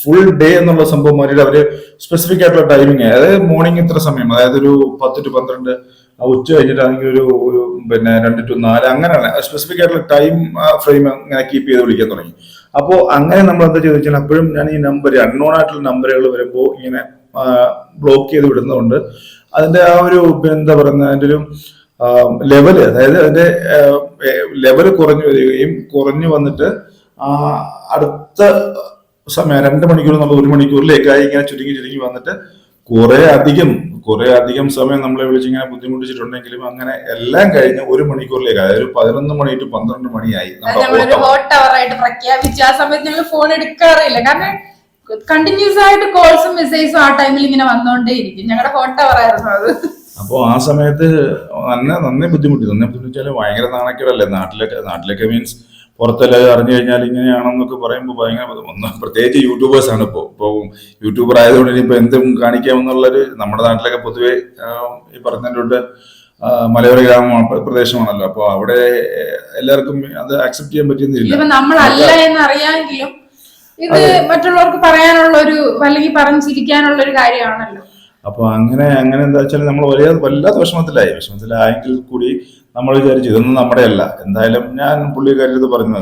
ഫുൾ ഡേ എന്നുള്ള സംഭവം മാറിയിട്ട് അവർ സ്പെസിഫിക് ആയിട്ടുള്ള ടൈമിങ് അതായത് മോർണിംഗ് ഇത്ര സമയം അതായത് ഒരു പത്ത് ടു പന്ത്രണ്ട് ഉച്ച കഴിഞ്ഞിട്ടാണെങ്കിൽ ഒരു പിന്നെ രണ്ട് ടു നാല് അങ്ങനെയാണ്. സ്പെസിഫിക് ആയിട്ടുള്ള ടൈം ഫ്രെയിം ഇങ്ങനെ കീപ്പ് ചെയ്ത് വിളിക്കാൻ തുടങ്ങി. അപ്പോൾ അങ്ങനെ നമ്മൾ എന്താ ചോദിച്ചാൽ അപ്പോഴും ഞാൻ ഈ നമ്പർ അൺനോൺ ആയിട്ടുള്ള നമ്പറുകൾ വരുമ്പോൾ ഇങ്ങനെ ബ്ലോക്ക് ചെയ്ത് വിടുന്നതുകൊണ്ട് അതിന്റെ ആ ഒരു എന്താ പറയുന്നത് അതിന്റെ ഒരു ലെവൽ അതായത് അതിന്റെ ലെവൽ കുറഞ്ഞു വരികയും കുറഞ്ഞു വന്നിട്ട് ആ അടുത്ത സമയം രണ്ട് മണിക്കൂർ നമ്മൾ ഒരു മണിക്കൂറിലേക്കായി ഇങ്ങനെ ചുരുങ്ങി ചുരുങ്ങി വന്നിട്ട് കുറെ അധികം കുറെ അധികം സമയം നമ്മളെ വിളിച്ച് ഇങ്ങനെ ബുദ്ധിമുട്ടിച്ചിട്ടുണ്ടെങ്കിലും അങ്ങനെ എല്ലാം കഴിഞ്ഞ് ഒരു മണിക്കൂറിലേക്ക് അതായത് ഒരു പതിനൊന്ന് മണി ടു പന്ത്രണ്ട് മണിയായി ഹോട്ട് അവർ ആയിട്ട് പ്രഖ്യാപിച്ചു. ആ സമയത്ത് ഞങ്ങൾ ഫോൺ എടുക്കാറില്ല. കാരണം കണ്ടിന്യൂസ് ആയിട്ട് കോൾസും മെസ്സേജും ആ ടൈമിൽ ഇങ്ങനെ വന്നുകൊണ്ടേ ഇരിക്കും ഞങ്ങളുടെ ഹോട്ട് അവർ ആയിരുന്നു അത്. അപ്പോൾ ആ സമയത്ത് നന്നെ നന്നേ ബുദ്ധിമുട്ടി. നന്നേ ബുദ്ധിമുട്ടിച്ചാൽ ഭയങ്കര നാണക്കേടല്ലേ? നാട്ടിലൊക്കെ നാട്ടിലൊക്കെ മീൻസ് പുറത്തെല്ലാം അറിഞ്ഞു കഴിഞ്ഞാൽ ഇങ്ങനെയാണെന്നൊക്കെ പറയുമ്പോൾ ഭയങ്കര ഒന്ന് പ്രത്യേകിച്ച് യൂട്യൂബേഴ്സ് ആണ് ഇപ്പോൾ ഇപ്പോൾ യൂട്യൂബർ ആയതുകൊണ്ട് ഇനിയിപ്പോൾ എന്തും കാണിക്കാമെന്നുള്ളൊരു നമ്മുടെ നാട്ടിലൊക്കെ പൊതുവെ ഈ പറഞ്ഞതിന്റെ മലയോര ഗ്രാമമാണ് പ്രദേശമാണല്ലോ. അപ്പോൾ അവിടെ എല്ലാവർക്കും അത് അക്സെപ്റ്റ് ചെയ്യാൻ പറ്റുന്നില്ല നമ്മളല്ല എന്ന് അറിയാമെങ്കിലും ഇത് മറ്റുള്ളവർക്ക് പറയാനുള്ള ഒരു അല്ലെങ്കിൽ പറഞ്ഞിരിക്കാനുള്ള ഒരു കാര്യമാണല്ലോ. അപ്പൊ അങ്ങനെ അങ്ങനെ എന്താ വെച്ചാൽ നമ്മൾ വലിയ വല്ലാത്ത വിഷമത്തിലായി. വിഷമത്തിലായെങ്കിൽ കൂടി നമ്മൾ വിചാരിച്ചു ഇതൊന്നും നമ്മുടെ അല്ല എന്തായാലും ഞാൻ പുള്ളിക്കാരിത് പറഞ്ഞു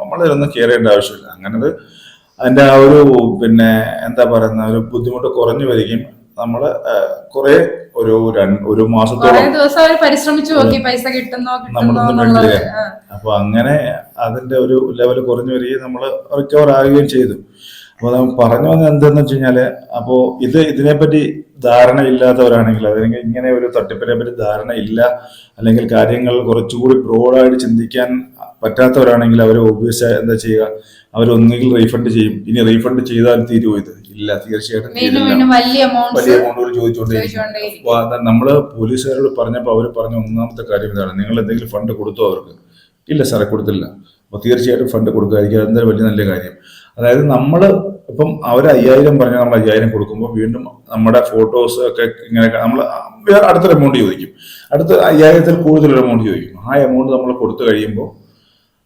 നമ്മൾ ഇതൊന്നും കെയർ ചെയ്യേണ്ട ആവശ്യമില്ല. അങ്ങനെ അത് അതിന്റെ ആ ഒരു പിന്നെ എന്താ പറയുന്ന ഒരു ബുദ്ധിമുട്ട് കുറഞ്ഞു വരികയും നമ്മൾ കുറെ ഒരു ഒരു മാസത്തോളം പരിശ്രമിച്ചു നോക്കി പൈസ കിട്ടുന്നോ അപ്പൊ അങ്ങനെ അതിന്റെ ഒരു ലെവൽ കുറഞ്ഞു വരികയും നമ്മൾ റിക്കവർ ആകുകയും ചെയ്തു. അപ്പോൾ നമ്മൾ പറഞ്ഞു വന്നത് എന്തെന്ന് വെച്ച് കഴിഞ്ഞാൽ അപ്പോ ഇത് ഇതിനെപ്പറ്റി ധാരണ ഇല്ലാത്തവരാണെങ്കിൽ അല്ലെങ്കിൽ ഇങ്ങനെ ഒരു തട്ടിപ്പിനെ പറ്റി ധാരണ ഇല്ല അല്ലെങ്കിൽ കാര്യങ്ങൾ കുറച്ചുകൂടി ബ്രോഡായിട്ട് ചിന്തിക്കാൻ പറ്റാത്തവരാണെങ്കിൽ അവർ ഒബ്വിയസ് എന്താ ചെയ്യുക അവർ ഒന്നുകിൽ റീഫണ്ട് ചെയ്യും. ഇനി റീഫണ്ട് ചെയ്താൽ തീരുമോ ഇത്? ഇല്ല തീർച്ചയായിട്ടും വലിയ എമൗണ്ടുകൾ ചോദിച്ചുകൊണ്ടേ അപ്പൊ നമ്മൾ പോലീസുകാരോട് പറഞ്ഞപ്പോൾ അവർ പറഞ്ഞ ഒന്നാമത്തെ കാര്യം ഇതാണ്. നിങ്ങൾ എന്തെങ്കിലും ഫണ്ട് കൊടുത്തോ അവർക്ക്? ഇല്ല സാറേ കൊടുത്തില്ല. അപ്പൊ തീർച്ചയായിട്ടും ഫണ്ട് കൊടുക്കുക എനിക്ക് അതെന്തായാലും വലിയ നല്ല കാര്യം. അതായത് നമ്മൾ ഇപ്പം അവർ അയ്യായിരം പറഞ്ഞാൽ നമ്മൾ അയ്യായിരം കൊടുക്കുമ്പോൾ വീണ്ടും നമ്മുടെ ഫോട്ടോസ് ഒക്കെ ഇങ്ങനെ നമ്മൾ വേറെ അടുത്തൊരു എമൗണ്ട് ചോദിക്കും. അടുത്ത അയ്യായിരത്തിൽ കൂടുതൽ എമൗണ്ട് ചോദിക്കും. ആ എമൗണ്ട് നമ്മൾ കൊടുത്തു കഴിയുമ്പോൾ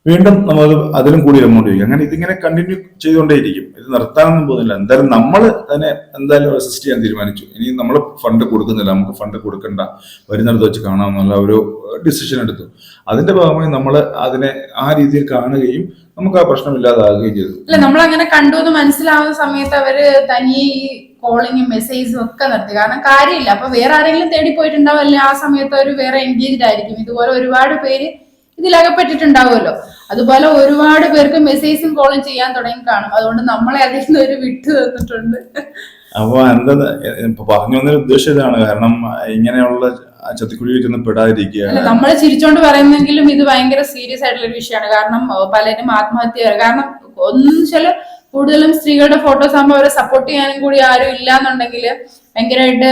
വീണ്ടും നമ്മൾ അതിലും കൂടി എമൗണ്ട് ചോദിക്കും. അങ്ങനെ ഇതിങ്ങനെ കണ്ടിന്യൂ ചെയ്തുകൊണ്ടേയിരിക്കും. ഇത് നിർത്താനൊന്നും പോകുന്നില്ല. എന്തായാലും നമ്മൾ തന്നെ എന്തായാലും റെസിസ്റ്റ് ചെയ്യാൻ തീരുമാനിച്ചു. ഇനി നമ്മൾ ഫണ്ട് കൊടുക്കുന്നില്ല. നമുക്ക് ഫണ്ട് കൊടുക്കണ്ട. വരുന്നിടത്ത് വെച്ച് കാണാമെന്നുള്ള ഒരു ഡിസിഷൻ എടുത്തു. അതിന്റെ ഭാഗമായി നമ്മൾ അതിനെ ആ രീതിയിൽ കാണുകയും നമുക്ക് ആ പ്രശ്നം ഇല്ലാതാകുകയും ചെയ്തു. അല്ല നമ്മൾ അങ്ങനെ കണ്ടു എന്ന് മനസ്സിലാവുന്ന സമയത്ത് അവർ തനിയെ ഈ കോളിങ്ങും മെസ്സേജും ഒക്കെ നിർത്തി. കാരണം കാര്യമില്ല. അപ്പൊ വേറെ ആരെങ്കിലും തേടി പോയിട്ടുണ്ടാവും. ആ സമയത്ത് അവർ വേറെ എൻഗേജ്ഡ് ആയിരിക്കും. ഇതുപോലെ ഒരുപാട് പേര് ഇതിലകപ്പെട്ടിട്ടുണ്ടാവുമല്ലോ. അതുപോലെ ഒരുപാട് പേർക്ക് മെസ്സേജും കോളും ചെയ്യാൻ തുടങ്ങി കാണും. അതുകൊണ്ട് നമ്മളെ അതിൽ നിന്ന് ഒരു വിട്ടു തന്നിട്ടുണ്ട്. അപ്പൊ എന്താ പറഞ്ഞു വന്നൊരു ഉദ്ദേശം ഇതാണ്. കാരണം ഇങ്ങനെയുള്ള ചത്തിക്കുഴിയിൽ ചെന്ന് പെടാതിരിക്കുക നമ്മൾ ചിരിച്ചോണ്ട് പറയുന്നെങ്കിലും ഇത് ഭയങ്കര സീരിയസ് ആയിട്ടുള്ള ഒരു വിഷയമാണ്. കാരണം പലരും ആത്മഹത്യ കാരണം ഒന്നും ചില കൂടുതലും സ്ത്രീകളുടെ ഫോട്ടോസ് ആകുമ്പോൾ അവരെ സപ്പോർട്ട് ചെയ്യാനും കൂടി ആരും ഇല്ലാന്നുണ്ടെങ്കിൽ ഭയങ്കരമായിട്ട്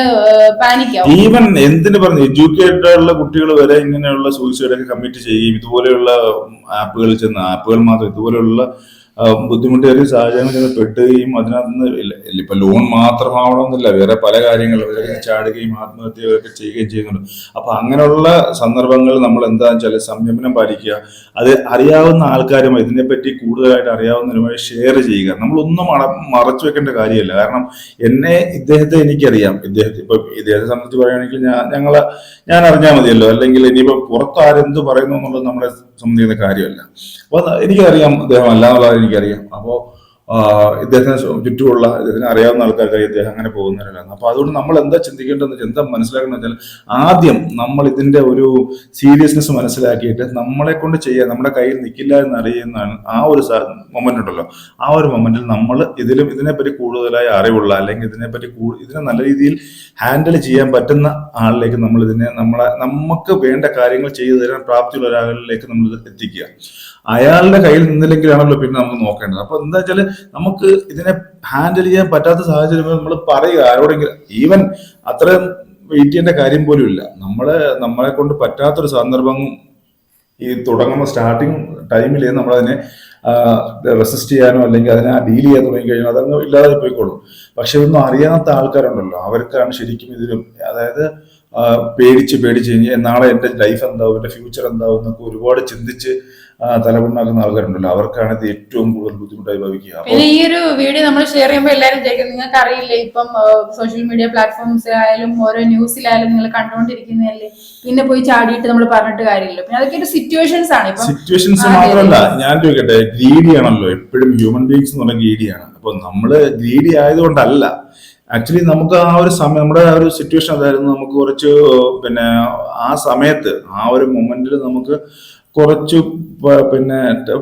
പാനിക് ആവും. ഈവൻ എന്തിന് പറഞ്ഞു എഡ്യൂക്കേറ്റഡ് ഉള്ള കുട്ടികൾ വരെ ഇങ്ങനെയുള്ള സൂയിസൈഡ് ഒക്കെ കമ്മിറ്റ് ചെയ്യുകയും ഇതുപോലെയുള്ള ആപ്പുകളിൽ ചെന്ന് ആപ്പുകൾ മാത്രം ഇതുപോലെയുള്ള ബുദ്ധിമുട്ടേറിയ സാഹചര്യങ്ങൾ ചെന്ന് പെട്ടുകയും അതിനകത്ത് നിന്ന് ഇപ്പൊ ലോൺ മാത്രമാവണമെന്നില്ല. വേറെ പല കാര്യങ്ങളും ചാടുകയും ആത്മഹത്യയൊക്കെ ചെയ്യുകയും ചെയ്യുന്നുണ്ട്. അപ്പൊ അങ്ങനെയുള്ള സന്ദർഭങ്ങൾ നമ്മൾ എന്താണെന്ന് വെച്ചാൽ സംയമനം പാലിക്കുക. അത് അറിയാവുന്ന ആൾക്കാരും ഇതിനെപ്പറ്റി കൂടുതലായിട്ട് അറിയാവുന്നവരുമായി ഷെയർ ചെയ്യുക. നമ്മളൊന്നും മറ മറച്ചു വെക്കേണ്ട കാര്യമില്ല. കാരണം എന്നെ ഇദ്ദേഹത്തെ എനിക്കറിയാം. ഇദ്ദേഹത്തെ ഇപ്പൊ ഇദ്ദേഹത്തെ സംബന്ധിച്ച് പറയുകയാണെങ്കിൽ ഞാൻ ഞങ്ങളെ ഞാൻ അറിഞ്ഞാൽ മതിയല്ലോ. അല്ലെങ്കിൽ ഇനിയിപ്പോ പുറത്ത് ആരെന്ത് പറയുന്നു എന്നുള്ളത് നമ്മളെ സംബന്ധിക്കുന്ന കാര്യമല്ല. അപ്പൊ എനിക്കറിയാം അദ്ദേഹം അല്ല എന്നുള്ളത് എനിക്കറിയാം. അപ്പോ ആ, ഇദ്ദേഹത്തിന് ചുറ്റുമുള്ള ഇദ്ദേഹത്തിന് അറിയാവുന്ന ആൾക്കാർക്ക് ഇദ്ദേഹം അങ്ങനെ പോകുന്നവരല്ല അപ്പൊ അതുകൊണ്ട് നമ്മൾ എന്താ ചിന്തിക്കേണ്ടതെന്ന് വെച്ചാൽ എന്താ മനസ്സിലാക്കണം വെച്ചാൽ ആദ്യം നമ്മൾ ഇതിന്റെ ഒരു സീരിയസ്നെസ് മനസ്സിലാക്കിയിട്ട് നമ്മളെ കൊണ്ട് ചെയ്യാൻ നമ്മുടെ കയ്യിൽ നിൽക്കില്ല എന്ന് അറിയുന്നതാണ് ആ ഒരു മൊമെന്റ് ഉണ്ടല്ലോ. ആ ഒരു മൊമെന്റിൽ നമ്മൾ ഇതിലും ഇതിനെപ്പറ്റി കൂടുതലായി അറിവുള്ള അല്ലെങ്കിൽ ഇതിനെപ്പറ്റി ഇതിനെ നല്ല രീതിയിൽ ഹാൻഡിൽ ചെയ്യാൻ പറ്റുന്ന ആളിലേക്ക് നമ്മൾ ഇതിനെ നമ്മളെ നമുക്ക് വേണ്ട കാര്യങ്ങൾ ചെയ്തു തരാൻ പ്രാപ്തിയുള്ള ഒരാളിലേക്ക് നമ്മൾ എത്തിക്കുക. അയാളുടെ കയ്യിൽ നിന്നില്ലെങ്കിലാണല്ലോ പിന്നെ നമ്മൾ നോക്കേണ്ടത്. അപ്പൊ എന്താ വെച്ചാൽ നമുക്ക് ഇതിനെ ഹാൻഡിൽ ചെയ്യാൻ പറ്റാത്ത സാഹചര്യം നമ്മൾ പറയുക ആരോടെങ്കിലും. ഈവൻ അത്രയും വെയിറ്റ് ചെയ്യേണ്ട കാര്യം പോലും ഇല്ല. നമ്മളെ നമ്മളെ കൊണ്ട് പറ്റാത്തൊരു സന്ദർഭം ഈ തുടങ്ങുന്ന സ്റ്റാർട്ടിങ് ടൈമിൽ നമ്മളതിനെ റെസിസ്റ്റ് ചെയ്യാനോ അല്ലെങ്കിൽ അതിനെ ഡീൽ ചെയ്യാൻ തുടങ്ങി കഴിഞ്ഞാൽ അതങ്ങ് ഇല്ലാതെ പോയിക്കോളും. പക്ഷെ ഇതൊന്നും അറിയാത്ത ആൾക്കാരുണ്ടല്ലോ. അവർക്കാണ് ശരിക്കും ഇതിൽ അതായത് പേടിച്ച് പേടിച്ച് കഴിഞ്ഞാൽ നാളെ എന്റെ ലൈഫ് എന്താവും? എന്റെ ഫ്യൂച്ചർ എന്താവും? എന്നൊക്കെ ഒരുപാട് ചിന്തിച്ച് തലമുണ്ടാക്കുന്ന ആൾക്കാരുണ്ടല്ലോ. അവർക്കാണ് ഇത് ഏറ്റവും കൂടുതൽ ബുദ്ധിമുട്ടായി ഭവിക്കുക. പിന്നെ ഈ ഒരു വീഡിയോ നമ്മൾ ഷെയർ ചെയ്യുമ്പോൾ എല്ലാവരും ചോദിക്കുന്നത് നിങ്ങൾക്ക് അറിയില്ലേ ഇപ്പം സോഷ്യൽ മീഡിയ പ്ലാറ്റ്ഫോംസിലായാലും ഓരോ ന്യൂസിലായാലും നിങ്ങൾ കണ്ടുകൊണ്ടിരിക്കുന്നതല്ലേ പിന്നെ പോയി ചാടിയിട്ട് നമ്മൾ പറഞ്ഞിട്ട് കാര്യമില്ല. പിന്നെ അതൊക്കെ ഒരു സിറ്റുവേഷൻസ് ആണ്. സിറ്റുവേഷൻസ് മാത്രമല്ല ഞാൻ ചോദിക്കട്ടെ ഗ്രീഡി ആണല്ലോ എപ്പോഴും ഹ്യൂമൻ ബീങ്സ് എന്ന് പറഞ്ഞ ഗ്രീഡിയാണ് അപ്പൊ നമ്മൾ ഗ്രീഡി ആയതുകൊണ്ടല്ല. ആക്ച്വലി നമുക്ക് ആ ഒരു സമയം നമ്മുടെ ആ ഒരു സിറ്റുവേഷൻ അതായിരുന്നു നമുക്ക് കുറച്ച് പിന്നെ ആ സമയത്ത് ആ ഒരു മൊമെന്റിൽ നമുക്ക് കുറച്ച് പിന്നെ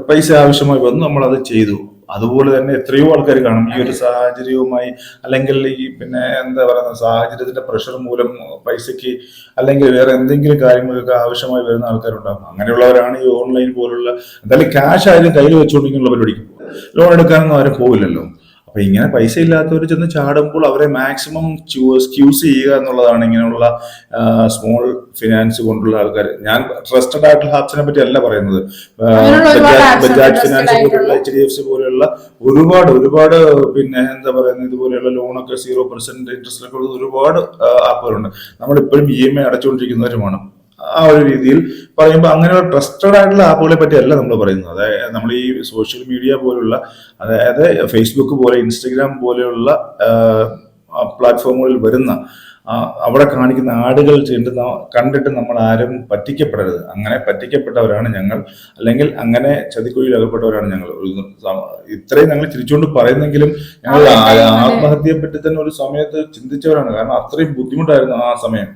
പൈസ ആവശ്യമായി വന്നു നമ്മൾ അത് ചെയ്തു. അതുപോലെ തന്നെ എത്രയോ ആൾക്കാർ കാണും. ഈ ഒരു സാഹചര്യവുമായി അല്ലെങ്കിൽ ഈ പിന്നെ എന്താ പറയുന്ന സാഹചര്യത്തിന്റെ പ്രഷർ മൂലം പൈസയ്ക്ക് അല്ലെങ്കിൽ വേറെ എന്തെങ്കിലും കാര്യങ്ങൾക്ക് ആവശ്യമായി വരുന്ന ആൾക്കാരുണ്ടാകും അങ്ങനെയുള്ളവരാണ് ഈ ഓൺലൈൻ പോലുള്ള എന്തായാലും ക്യാഷ് ആയാലും കയ്യിൽ വെച്ചുകൊണ്ടിരിക്കുന്ന പരിപാടിക്ക് ലോൺ എടുക്കാനൊന്നും ആരും പോവില്ലല്ലോ. അപ്പൊ ഇങ്ങനെ പൈസ ഇല്ലാത്തവർ ചെന്ന് ചാടുമ്പോൾ അവരെ മാക്സിമം സ്ക്യൂസ് ചെയ്യുക എന്നുള്ളതാണ് ഇങ്ങനെയുള്ള സ്മോൾ ഫിനാൻസ് കൊണ്ടുള്ള ആൾക്കാർ ഞാൻ ട്രസ്റ്റഡ് ആയിട്ടുള്ള ആപ്സിനെ പറ്റി അല്ല പറയുന്നത്. ബജാജ് ഫിനാൻസ് പോലുള്ള. എച്ച് ഡി എഫ് സി പോലെയുള്ള ഒരുപാട് ഒരുപാട് പിന്നെ എന്താ പറയുന്നത് ഇതുപോലെയുള്ള ലോണൊക്കെ സീറോ പെർസെന്റ് ഇൻട്രസ്റ്റ് ഒക്കെ ഉള്ള ഒരുപാട് ആപ്പുകളുണ്ട് നമ്മളിപ്പോഴും ഇ എം ഐ അടച്ചുകൊണ്ടിരിക്കുന്നവരുമാണ് ആ ഒരു രീതിയിൽ പറയുമ്പോൾ അങ്ങനെയുള്ള ട്രസ്റ്റഡ് ആയിട്ടുള്ള ആപ്പുകളെ പറ്റിയല്ല നമ്മൾ പറയുന്നത്. അതായത് നമ്മൾ ഈ സോഷ്യൽ മീഡിയ പോലുള്ള അതായത് ഫേസ്ബുക്ക് പോലെ ഇൻസ്റ്റഗ്രാം പോലെയുള്ള പ്ലാറ്റ്ഫോമുകളിൽ വരുന്ന അവിടെ കാണിക്കുന്ന ആടുകൾ ചെയ്ത് കണ്ടിട്ട് നമ്മൾ ആരും പറ്റിക്കപ്പെടരുത്. അങ്ങനെ പറ്റിക്കപ്പെട്ടവരാണ് ഞങ്ങൾ. അല്ലെങ്കിൽ അങ്ങനെ ചതിക്കുഴിയിൽ അകപ്പെട്ടവരാണ് ഞങ്ങൾ. ഇത്രയും ഞങ്ങൾ ചിരിച്ചുകൊണ്ട് പറയുന്നെങ്കിലും ഞങ്ങൾ ആത്മഹത്യയെ പറ്റി തന്നെ ഒരു സമയത്ത് ചിന്തിച്ചവരാണ്. കാരണം അത്രയും ബുദ്ധിമുട്ടായിരുന്നു ആ സമയം.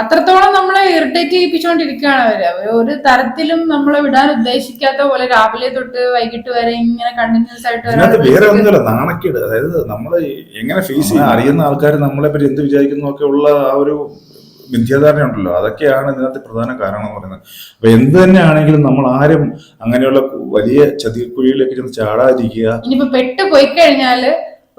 അത്രത്തോളം നമ്മളെ ഇറിറ്റേറ്റ് ചെയ്യിപ്പിച്ചുകൊണ്ടിരിക്കുകയാണ് അവർ. അവർ ഒരു തരത്തിലും നമ്മളെ വിടാൻ ഉദ്ദേശിക്കാത്ത പോലെ രാവിലെ തൊട്ട് വൈകിട്ട് വരെ ഇങ്ങനെ കണ്ടിന്യൂസ് ആയിട്ട് വേറെ ഒന്നുമില്ല. നാണക്കേട്. അതായത് നമ്മൾ എങ്ങനെ ഫേസ് ചെയ്യുന്ന അറിയുന്ന ആൾക്കാർ നമ്മളെ പറ്റി എന്ത് വിചാരിക്കുന്നു ഒക്കെ ഉള്ള ആ ഒരു മിഥ്യാധാരണ ഉണ്ടല്ലോ അതൊക്കെയാണ് ഇതിനകത്ത് പ്രധാന കാരണം എന്ന് പറയുന്നത്. അപ്പൊ എന്ത് തന്നെ ആണെങ്കിലും നമ്മൾ ആരും അങ്ങനെയുള്ള വലിയ ചതിക്കുഴിയിലേക്ക് ചെന്ന് ചാടാതിരിക്കുക. ഇനിയിപ്പോ പെട്ട് പോയി കഴിഞ്ഞാൽ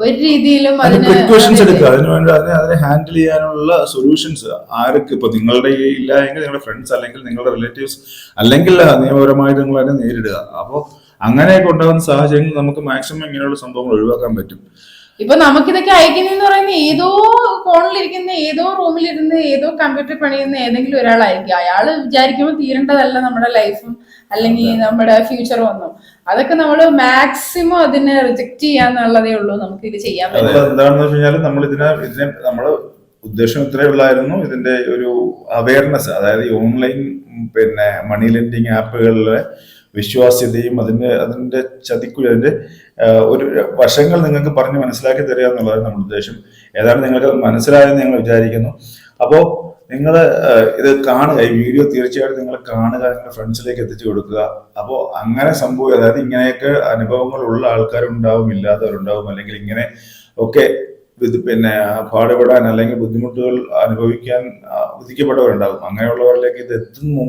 ഒരു രീതിയിലും പ്രിക്കോഷൻസ് എടുക്കുക. അതിന് അതിനെ അതിനെ ഹാൻഡിൽ ചെയ്യാനുള്ള സൊല്യൂഷൻസ് ആർക്ക് ഇപ്പൊ നിങ്ങളുടെ ഇല്ല എങ്കിൽ നിങ്ങളുടെ ഫ്രണ്ട്സ് അല്ലെങ്കിൽ നിങ്ങളുടെ റിലേറ്റീവ്സ് അല്ലെങ്കിൽ നിയമപരമായിട്ട് നിങ്ങൾ അതിനെ നേരിടുക. അപ്പോൾ അങ്ങനെയൊക്കെ ഉണ്ടാകുന്ന സാഹചര്യങ്ങൾ നമുക്ക് മാക്സിമം ഇങ്ങനെയുള്ള സംഭവങ്ങൾ ഒഴിവാക്കാൻ പറ്റും. ഇപ്പൊ നമുക്കിതൊക്കെ അയക്കുന്നതെന്ന് പറയുന്ന ഏതോ ഫോണിലിരിക്കുന്ന ഏതോ റൂമിലിരുന്ന് ഏതോ കമ്പ്യൂട്ടർ പണിയുന്ന ഏതെങ്കിലും ഒരാളായിരിക്കും. അയാൾ വിചാരിക്കുമ്പോൾ തീരേണ്ടതല്ല നമ്മുടെ ലൈഫും അല്ലെങ്കിൽ നമ്മുടെ ഫ്യൂച്ചറും ഒന്നും. അതൊക്കെ നമ്മൾ മാക്സിമം അതിനെ റിജക്ട് ചെയ്യാന്നുള്ളതേ ഉള്ളൂ. നമുക്ക് ഇത് ചെയ്യാൻ എന്താണെന്ന് വെച്ച് കഴിഞ്ഞാൽ നമ്മൾ ഇതിനെ ഇതിനെ നമ്മൾ ഉദ്ദേശം ഇത്രേ ഉള്ളായിരുന്നു. ഇതിന്റെ ഒരു അവയർനെസ് അതായത് ഓൺലൈൻ പിന്നെ മണി ലെൻഡിങ് ആപ്പുകളിലെ വിശ്വാസ്യതയും അതിന്റെ അതിന്റെ ചതിക്കുഴി അതിന്റെ ഒരു വശങ്ങൾ നിങ്ങൾക്ക് പറഞ്ഞ് മനസ്സിലാക്കി തരിക എന്നുള്ളതാണ് നമ്മുടെ ഉദ്ദേശം. ഏതാണ്ട് നിങ്ങൾക്ക് മനസ്സിലായെന്ന് ഞങ്ങൾ വിചാരിക്കുന്നു. അപ്പോൾ നിങ്ങൾ ഇത് കാണുക. ഈ വീഡിയോ തീർച്ചയായിട്ടും നിങ്ങൾ കാണുക നിങ്ങളുടെ ഫ്രണ്ട്സിലേക്ക് എത്തിച്ചു കൊടുക്കുക. അപ്പോൾ അങ്ങനെ സംഭവം അതായത് ഇങ്ങനെയൊക്കെ അനുഭവങ്ങൾ ഉള്ള ആൾക്കാരുണ്ടാവും ഇല്ലാത്തവരുണ്ടാവും അല്ലെങ്കിൽ ഇങ്ങനെ ഒക്കെ ഇത് പിന്നെ പാടുപെടാൻ അല്ലെങ്കിൽ ബുദ്ധിമുട്ടുകൾ അനുഭവിക്കാൻ വിധിക്കപ്പെട്ടവരുണ്ടാകും. അങ്ങനെയുള്ളവരിലേക്ക് ഇത് എത്തുന്ന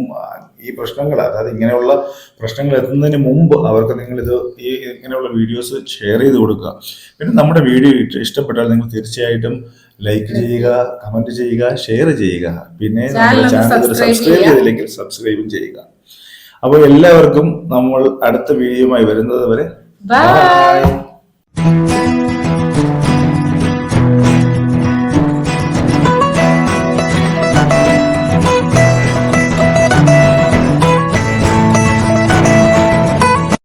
ഈ പ്രശ്നങ്ങൾ അതായത് ഇങ്ങനെയുള്ള പ്രശ്നങ്ങൾ എത്തുന്നതിന് മുമ്പ് അവർക്ക് നിങ്ങൾ ഇത് ഈ ഇങ്ങനെയുള്ള വീഡിയോസ് ഷെയർ ചെയ്ത് കൊടുക്കുക. പിന്നെ നമ്മുടെ വീഡിയോ ഇഷ്ടപ്പെട്ടാൽ നിങ്ങൾ തീർച്ചയായിട്ടും ലൈക്ക് ചെയ്യുക കമന്റ് ചെയ്യുക ഷെയർ ചെയ്യുക. പിന്നെ നമ്മുടെ ചാനൽ സബ്സ്ക്രൈബ്. ചെയ്തില്ലെങ്കിൽ സബ്സ്ക്രൈബും ചെയ്യുക. അപ്പോൾ എല്ലാവർക്കും നമ്മൾ അടുത്ത വീഡിയോയുമായി വരുന്നത് വരെ ബൈ